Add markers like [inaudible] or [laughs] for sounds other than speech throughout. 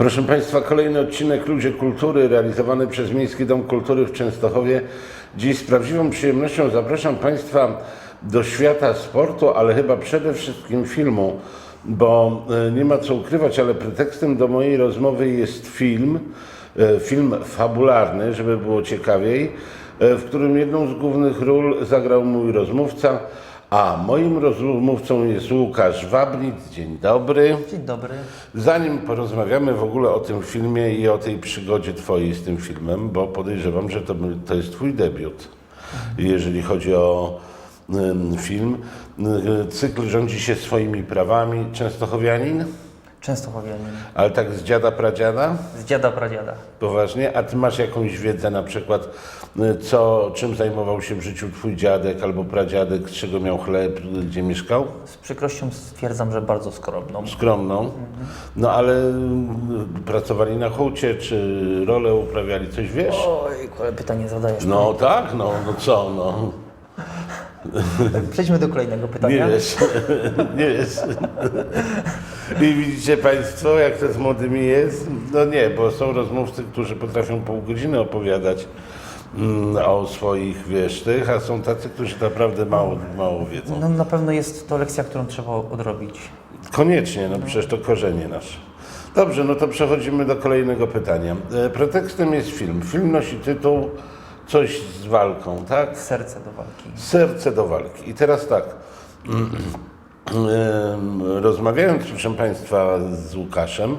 Proszę Państwa, kolejny odcinek Ludzie Kultury realizowany przez Miejski Dom Kultury w Częstochowie. Dziś z prawdziwą przyjemnością zapraszam Państwa do świata sportu, ale chyba przede wszystkim filmu, bo e, nie ma co ukrywać, ale pretekstem do mojej rozmowy jest film, e, film fabularny, żeby było ciekawiej, e, w którym jedną z głównych ról zagrał mój rozmówca, a moim rozmówcą jest Łukasz Wabnic. Dzień dobry. Dzień dobry. Zanim porozmawiamy w ogóle o tym filmie i o tej przygodzie Twojej z tym filmem, bo podejrzewam, że to, to jest Twój debiut, jeżeli chodzi o film. Cykl rządzi się swoimi prawami. Częstochowianin, Częstochowianin. ale tak z dziada pradziada? Z dziada pradziada. Poważnie? A Ty masz jakąś wiedzę na przykład, y, co, czym zajmował się w życiu Twój dziadek albo pradziadek, z czego miał chleb, gdzie mieszkał? Z przykrością stwierdzam, że bardzo skromną. skromną, no ale mm, pracowali na hucie, czy rolę uprawiali, coś wiesz? Oj, ale pytanie zadajesz. No tak, no, no co, no, Przejdźmy do kolejnego nie pytania. wiesz, nie wiesz. [laughs] I widzicie Państwo, jak to z młodymi jest? No nie, bo są rozmówcy, którzy potrafią pół godziny opowiadać mm, o swoich, wiesz, tych, a są tacy, którzy naprawdę mało, mało wiedzą. No na pewno jest to lekcja, którą trzeba odrobić. Koniecznie, no przecież to korzenie nasze. Dobrze, no to przechodzimy do kolejnego pytania. E, Pretekstem jest film. Film nosi tytuł Coś z walką, tak? Serce do walki. Serce do walki. I teraz tak. [clears throat] Rozmawiając, proszę Państwa, z Łukaszem,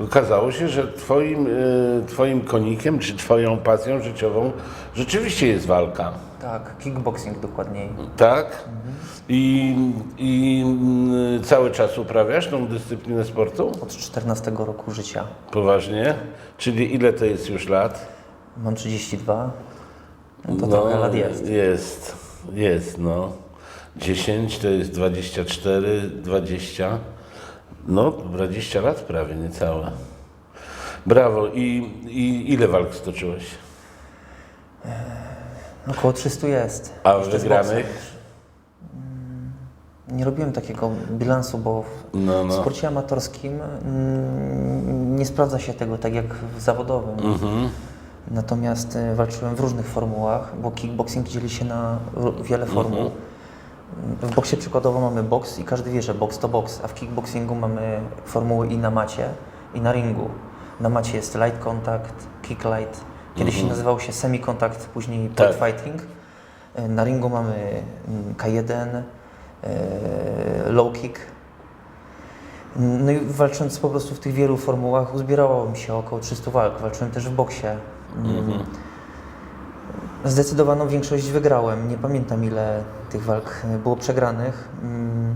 okazało się, że twoim, e, twoim konikiem, czy Twoją pasją życiową rzeczywiście jest walka. Tak, kickboxing dokładniej. Tak? I, I mm, cały czas uprawiasz tą dyscyplinę sportu? Od 14 roku życia. Poważnie? Czyli ile to jest już lat? Mam 32. No to trochę lat jest. Jest, jest, no. 10 to jest 24, 20. No, 20 lat prawie, niecałe. Brawo. I, i ile walk stoczyłeś? Około 300 jest. A Jeszcze wygranych? Mm, Nie robiłem takiego bilansu, bo w No, w no. sporcie amatorskim mm, nie sprawdza się tego tak jak w zawodowym. Mhm. Natomiast y, walczyłem w różnych formułach, bo kickboxing dzieli się na wiele formuł. W boksie przykładowo mamy boks i każdy wie, że boks to boks, a w kickboxingu mamy formuły i na macie, i na ringu. Na macie jest light contact, kick light. Kiedyś nazywał się semi contact, później Tak. fighting. Y, Na ringu mamy mm, K1, y, low kick. No i walcząc po prostu w tych wielu formułach uzbierało mi się około 300 walk. Walczyłem też w boksie. Mm. Zdecydowaną większość wygrałem. Nie pamiętam ile tych walk było przegranych. Mm.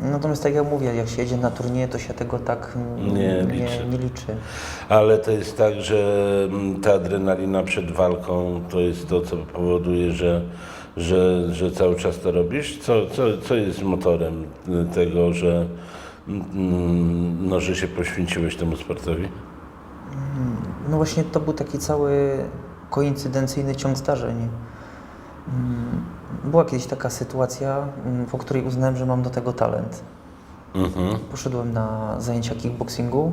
Natomiast tak jak mówię, jak się jedzie na turnieje, to się tego tak Nie nie, liczy. nie liczy. Ale to jest tak, że mm, ta adrenalina przed walką to jest to, co powoduje, że, że, że cały czas to robisz? Co, co, co jest motorem y, tego, że, mm, no, że się poświęciłeś temu sportowi? No właśnie to był taki cały koincydencyjny ciąg zdarzeń. Mm, Była kiedyś taka sytuacja, mm, po której uznałem, że mam do tego talent. Mhm. Poszedłem na zajęcia kickboxingu.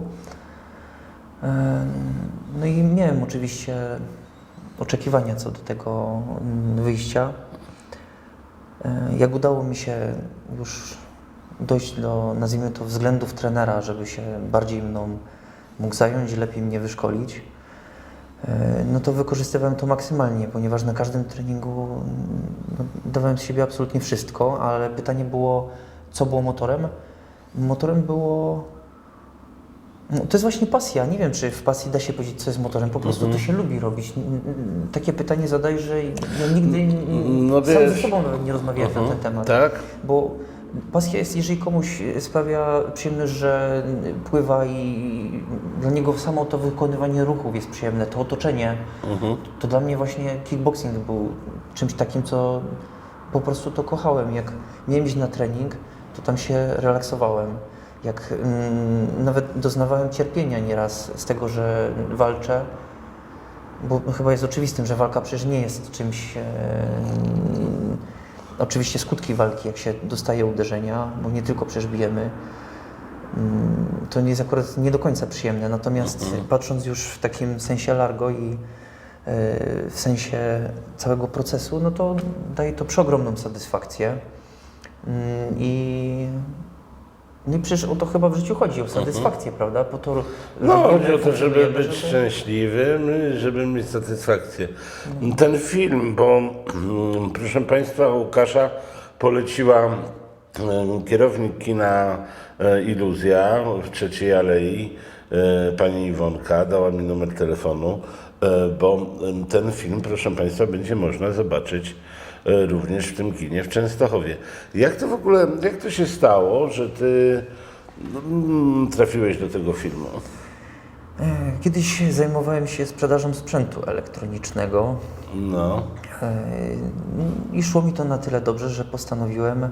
No i miałem oczywiście oczekiwania co do tego mm, wyjścia. E, Jak udało mi się już dojść do, nazwijmy to, względów trenera, żeby się bardziej mną mógł zająć, lepiej mnie wyszkolić, no to wykorzystywałem to maksymalnie, ponieważ na każdym treningu no, dawałem z siebie absolutnie wszystko, ale pytanie było, co było motorem? Motorem było. No, to jest właśnie pasja. Nie wiem, czy w pasji da się powiedzieć, co jest motorem. Po prostu to się lubi robić. Takie pytanie zadaj, że ja nigdy No sam ze wiesz. sobą nawet nie rozmawiałem na ten temat. Tak? Bo pasja jest, jeżeli komuś sprawia przyjemność, że pływa i dla niego samo to wykonywanie ruchów jest przyjemne, to otoczenie, Mhm. to dla mnie właśnie kickboxing był czymś takim, co po prostu to kochałem. Jak miałem iść na trening, to tam się relaksowałem. Jak mm, nawet doznawałem cierpienia nieraz z tego, że walczę, bo chyba jest oczywistym, że walka przecież nie jest czymś. E, oczywiście skutki walki, jak się dostaje uderzenia, bo nie tylko przecież bijemy. Mm, to nie jest akurat nie do końca przyjemne. Natomiast patrząc już w takim sensie largo i e, w sensie całego procesu, no to daje to przeogromną satysfakcję. Mm, I, no i przecież o to chyba w życiu chodzi, o satysfakcję, prawda? Po to No, chodzi o to, żeby być szczęśliwym, żeby mieć satysfakcję. Ten film, bo mm, proszę Państwa, Łukasza poleciła kierownik kina e, Iluzja w Trzeciej Alei, e, pani Iwonka, dała mi numer telefonu, e, bo ten film, proszę Państwa, będzie można zobaczyć również w tym kinie w Częstochowie. Jak to w ogóle, jak to się stało, że Ty mm, trafiłeś do tego filmu? E, Kiedyś zajmowałem się sprzedażą sprzętu elektronicznego. No. e, i szło mi to na tyle dobrze, że postanowiłem,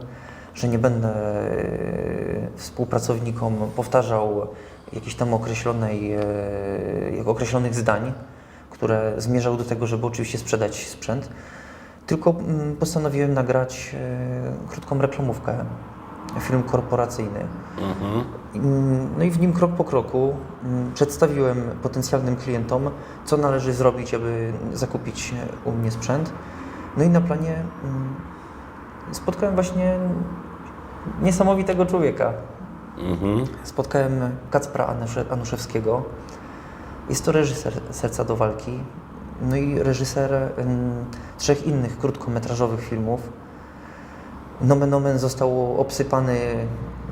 że nie będę e, współpracownikom powtarzał jakichś tam określonej, określonych zdań, które zmierzały do tego, żeby oczywiście sprzedać sprzęt, tylko mm, postanowiłem nagrać krótką reklamówkę, film korporacyjny. Mm, No i w nim krok po kroku mm, przedstawiłem potencjalnym klientom, co należy zrobić, aby zakupić u mnie sprzęt. No i na planie mm, spotkałem właśnie niesamowitego człowieka. Mhm. Spotkałem Kacpra Anusze- Anuszewskiego. Jest to reżyser Serca do walki. No i reżyser trzech innych krótkometrażowych filmów. Nomen omen został obsypany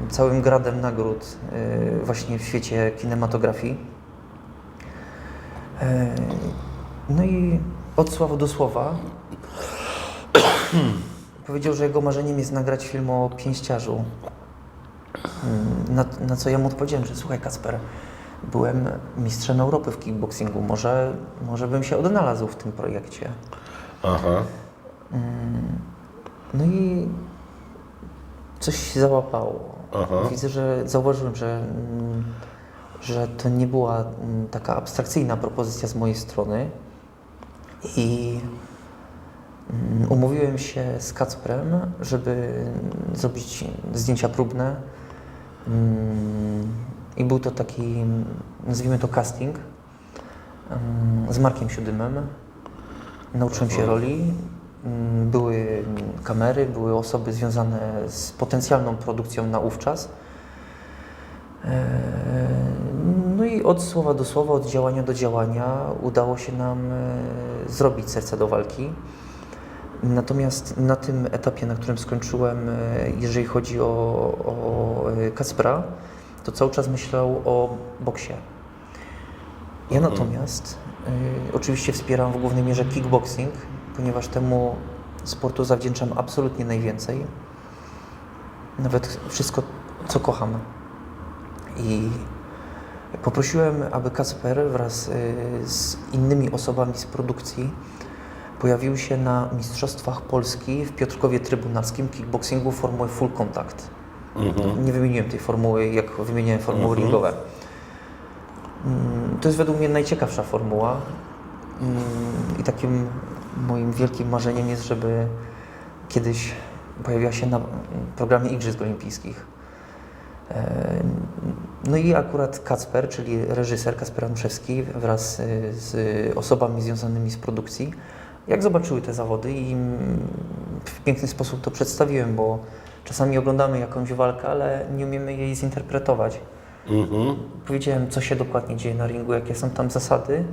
całym gradem nagród y, właśnie w świecie kinematografii. E, No i od słowa do słowa [coughs] powiedział, że jego marzeniem jest nagrać film o pięściarzu. Mm, Na, na co ja mu odpowiedziałem, że słuchaj Kasper, byłem mistrzem Europy w kickboxingu, może, może bym się odnalazł w tym projekcie. Aha. No i coś się załapało. Aha. Widzę, że zauważyłem, że, mm, że to nie była mm, taka abstrakcyjna propozycja z mojej strony. I mm, umówiłem się z Kacprem, żeby zrobić zdjęcia próbne. I był to taki, nazwijmy to casting z Markiem Siódymem. Nauczyłem się roli. Mm, Były kamery, były osoby związane z potencjalną produkcją naówczas. Eee, No i od słowa do słowa, od działania do działania udało się nam e, zrobić serce do walki. Natomiast na tym etapie, na którym skończyłem, e, jeżeli chodzi o, o e, Kacpra, to cały czas myślał o boksie. Ja natomiast y, oczywiście wspieram w głównej mierze kickboxing, ponieważ temu sportu zawdzięczam absolutnie najwięcej. Nawet wszystko, co kocham. I poprosiłem, aby Kasper wraz y, z innymi osobami z produkcji pojawił się na Mistrzostwach Polski w Piotrkowie Trybunalskim kickboxingu formuły full contact. Nie wymieniłem tej formuły, jak wymieniałem formuły ringowe. Mm, To jest według mnie najciekawsza formuła Mm, i takim moim wielkim marzeniem jest, żeby kiedyś pojawiła się na programie Igrzysk Olimpijskich. E, No i akurat Kacper, czyli reżyser Kacper Anuszewski wraz z osobami związanymi z produkcji, jak zobaczyły te zawody i w piękny sposób to przedstawiłem, bo czasami oglądamy jakąś walkę, ale nie umiemy jej zinterpretować. Mhm. Powiedziałem, co się dokładnie dzieje na ringu, jakie są tam zasady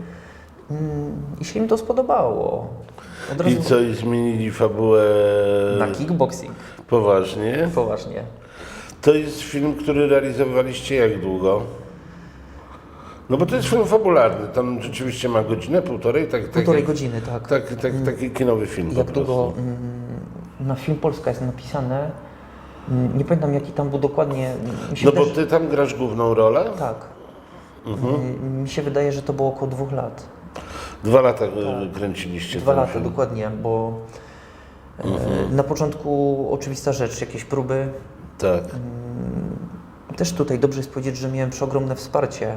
i się im to spodobało. I co, i zmienili fabułę na kickboxing, poważnie? poważnie. To jest film, który realizowaliście jak długo? No bo to jest film fabularny, tam rzeczywiście ma godzinę, półtorej, tak, tak, Półtorej jak- godziny, tak. tak, tak, taki kinowy film po Jak prostu. długo mm, na film Polska jest napisane, mm, nie pamiętam jaki tam był dokładnie. Mi się No bo wydaje, ty tam grasz główną rolę? że- Tak. Mhm. Mm, Mi się wydaje, że to było około dwóch lat. Dwa lata y, kręciliście Dwa lata, film. dokładnie, bo e, na początku oczywista rzecz, jakieś próby. Tak. Też tutaj dobrze jest powiedzieć, że miałem przeogromne wsparcie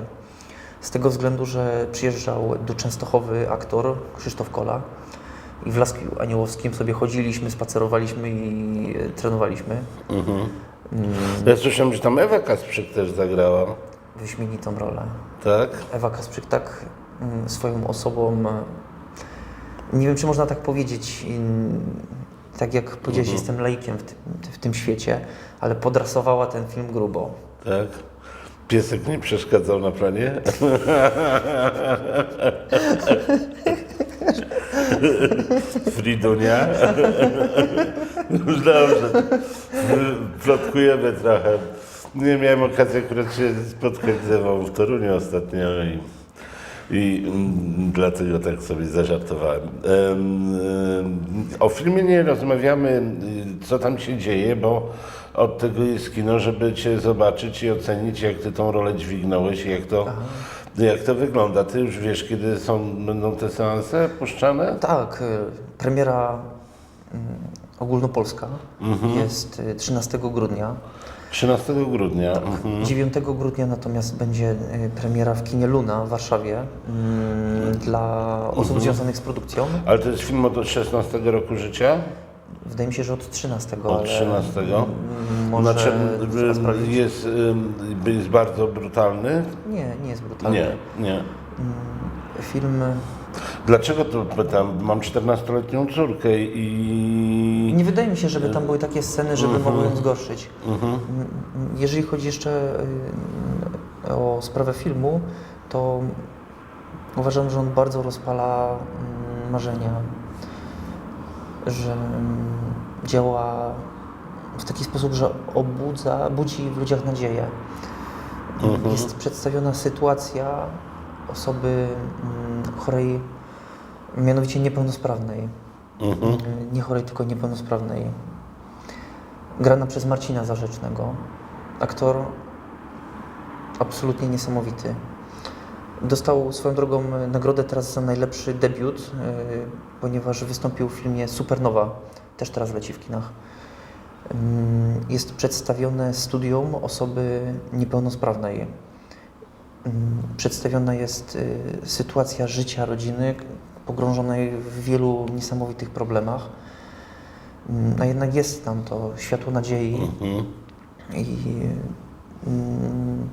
z tego względu, że przyjeżdżał do Częstochowy aktor Krzysztof Kola i w Lasku Aniołowskim sobie chodziliśmy, spacerowaliśmy i e, trenowaliśmy. Mhm. Mm, Ja słyszałem, że tam Ewa Kasprzyk też zagrała. wyśmienitą rolę. Tak? Ewa Kasprzyk tak mm, swoją osobą, e, nie wiem czy można tak powiedzieć, in- tak jak powiedziałeś, Mhm. jestem laikiem w tym, w tym świecie, ale podrasowała ten film grubo. Tak. Piesek nie przeszkadzał na planie? [laughs] Fridunia? Już dobrze. Plotkujemy trochę. Nie miałem okazji akurat się spotkać z Ewą w Toruniu ostatnio i, i mm, dlatego tak sobie zażartowałem. Em, em, o filmie nie rozmawiamy, y, co tam się dzieje, bo od tego jest kino, żeby Cię zobaczyć i ocenić, jak Ty tą rolę dźwignąłeś i jak to, jak to wygląda. Ty już wiesz, kiedy są, będą te seanse puszczane? Tak, e, premiera mm, ogólnopolska jest e, 13 grudnia. 13 grudnia. Mhm. 9 grudnia natomiast będzie e, premiera w kinie Luna w Warszawie mm, dla osób związanych z produkcją. Ale to jest film od 16 roku życia? Wydaje mi się, że od 13. Od ale 13. mm, Może Znaczy, jest, jest bardzo brutalny? Nie, nie jest brutalny. Nie, nie. Mm, Film Dlaczego to pytam? Mam 14-letnią córkę i... Nie wydaje mi się, żeby tam były takie sceny, żeby mogły ją zgorszyć. Mhm. Jeżeli chodzi jeszcze y, o sprawę filmu, to uważam, że on bardzo rozpala mm, marzenia, że mm, działa w taki sposób, że obudza, budzi w ludziach nadzieję. Mhm. Jest przedstawiona sytuacja osoby mm, chorej, mianowicie niepełnosprawnej. Mhm. Nie chorej, tylko niepełnosprawnej. Grana przez Marcina Zarzecznego. Aktor absolutnie niesamowity. Dostał swoją drogą e, nagrodę teraz za najlepszy debiut, e, ponieważ wystąpił w filmie Supernowa, też teraz leci w kinach. Mm, Jest przedstawione studium osoby niepełnosprawnej. Mm, Przedstawiona jest y, sytuacja życia rodziny pogrążonej w wielu niesamowitych problemach. Mm, A jednak jest tam to światło nadziei Mhm. i mm,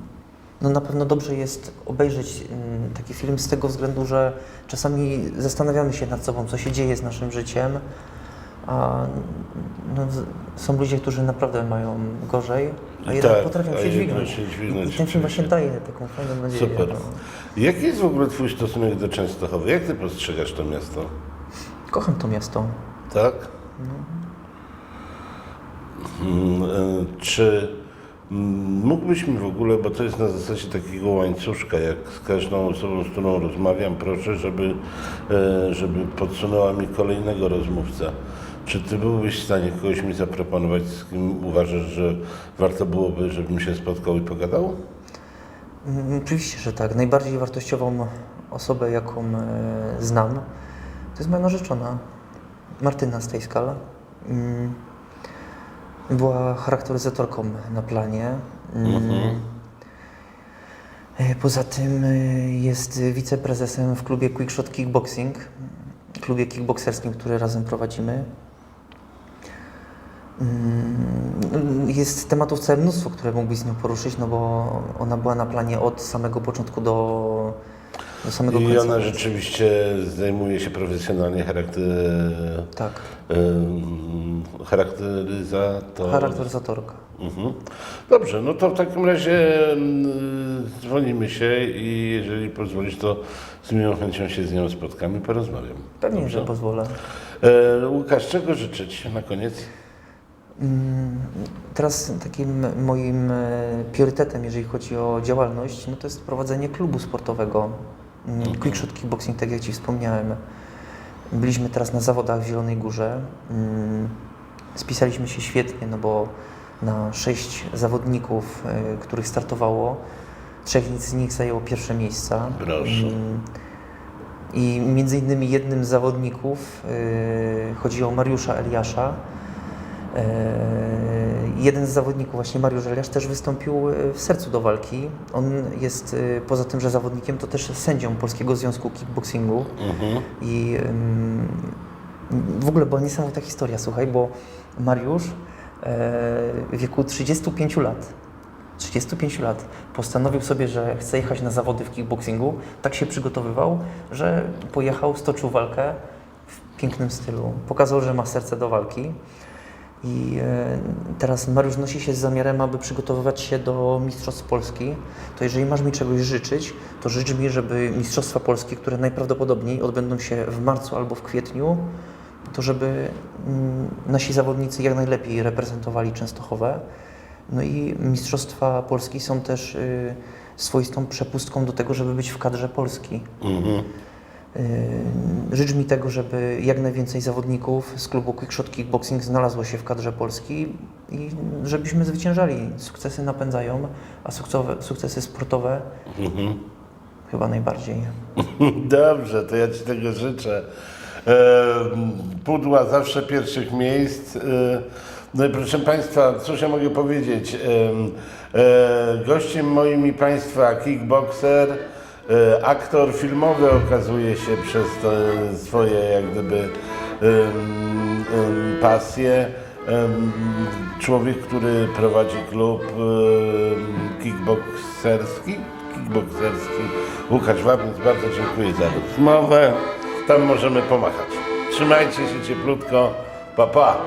no na pewno dobrze jest obejrzeć mm, taki film z tego względu, że czasami zastanawiamy się nad sobą, co się dzieje z naszym życiem, a no, są ludzie, którzy naprawdę mają gorzej, a jednak Tak, potrafią a się dźwignąć. się dźwignąć, I ten film właśnie daje taką fajną nadzieję. Super. No. Jaki jest w ogóle Twój stosunek do Częstochowy? Jak Ty postrzegasz to miasto? Kocham to miasto. Tak? Mm, e, Czy mógłbyś mi w ogóle, bo to jest na zasadzie takiego łańcuszka, jak z każdą osobą, z którą rozmawiam, proszę, żeby, e, żeby podsunęła mi kolejnego rozmówcę. Czy Ty byłbyś w stanie kogoś mi zaproponować, z kim uważasz, że warto byłoby, żebym się spotkał i pogadał? Mm, Oczywiście, że tak. Najbardziej wartościową osobę, jaką e, znam, to jest moja narzeczona, Martyna Stejskal. Mm, Była charakteryzatorką na planie. Mm, e, Poza tym e, jest wiceprezesem w klubie Quickshot Kickboxing, klubie kickboxerskim, który razem prowadzimy. Mm, Jest tematów całe mnóstwo, które mógłbyś z nią poruszyć, no bo ona była na planie od samego początku do, do samego I końca. ona rzeczywiście zajmuje się profesjonalnie charakter, Tak, charakteryzator. charakteryzatorka. Mhm. Dobrze, no to w takim razie dzwonimy się i jeżeli pozwolisz, to z miłą chęcią się z nią spotkamy i porozmawiam. Pewnie, Dobrze? że pozwolę. E, Łukasz, czego życzyć na koniec? Mm, Teraz takim moim e, priorytetem, jeżeli chodzi o działalność, no to jest prowadzenie klubu sportowego mm, Quickshot Kickboxing, tak jak Ci wspomniałem. Byliśmy teraz na zawodach w Zielonej Górze. Mm, Spisaliśmy się świetnie, no bo na sześć zawodników, e, których startowało, trzech z nich zajęło pierwsze miejsca. Proszę. I między innymi jednym z zawodników e, chodzi o Mariusza Eliasza. E, Jeden z zawodników, właśnie Mariusz Eliasz, też wystąpił e, w sercu do walki. On jest, e, poza tym, że zawodnikiem, to też sędzią Polskiego Związku Kickboxingu. Mhm. I w ogóle była niesamowita historia, słuchaj, bo Mariusz w wieku 35 lat, 35 lat postanowił sobie, że chce jechać na zawody w kickboxingu, tak się przygotowywał, że pojechał, stoczył walkę w pięknym stylu. Pokazał, że ma serce do walki. I e, teraz Mariusz nosi się z zamiarem, aby przygotowywać się do Mistrzostw Polski. To jeżeli masz mi czegoś życzyć, to życz mi, żeby Mistrzostwa Polski, które najprawdopodobniej odbędą się w marcu albo w kwietniu, to żeby mm, nasi zawodnicy jak najlepiej reprezentowali Częstochowę. No i Mistrzostwa Polski są też y, swoistą przepustką do tego, żeby być w kadrze Polski. Y, Życz mi tego, żeby jak najwięcej zawodników z klubu Quickshot Kickboxing znalazło się w kadrze Polski i żebyśmy zwyciężali. Sukcesy napędzają, a sukcesowe, sukcesy sportowe chyba najbardziej. [laughs] Dobrze, to ja Ci tego życzę. Pudła zawsze pierwszych miejsc. E, No i proszę Państwa, cóż ja mogę powiedzieć? E, Gościem moim i Państwa kickboxer, aktor filmowy okazuje się przez te swoje jak gdyby pasje. Człowiek, który prowadzi klub em, kickboxerski, kickboxerski. Łukasz Wapnic, bardzo dziękuję za rozmowę. Tam możemy pomachać. Trzymajcie się cieplutko. Pa, pa.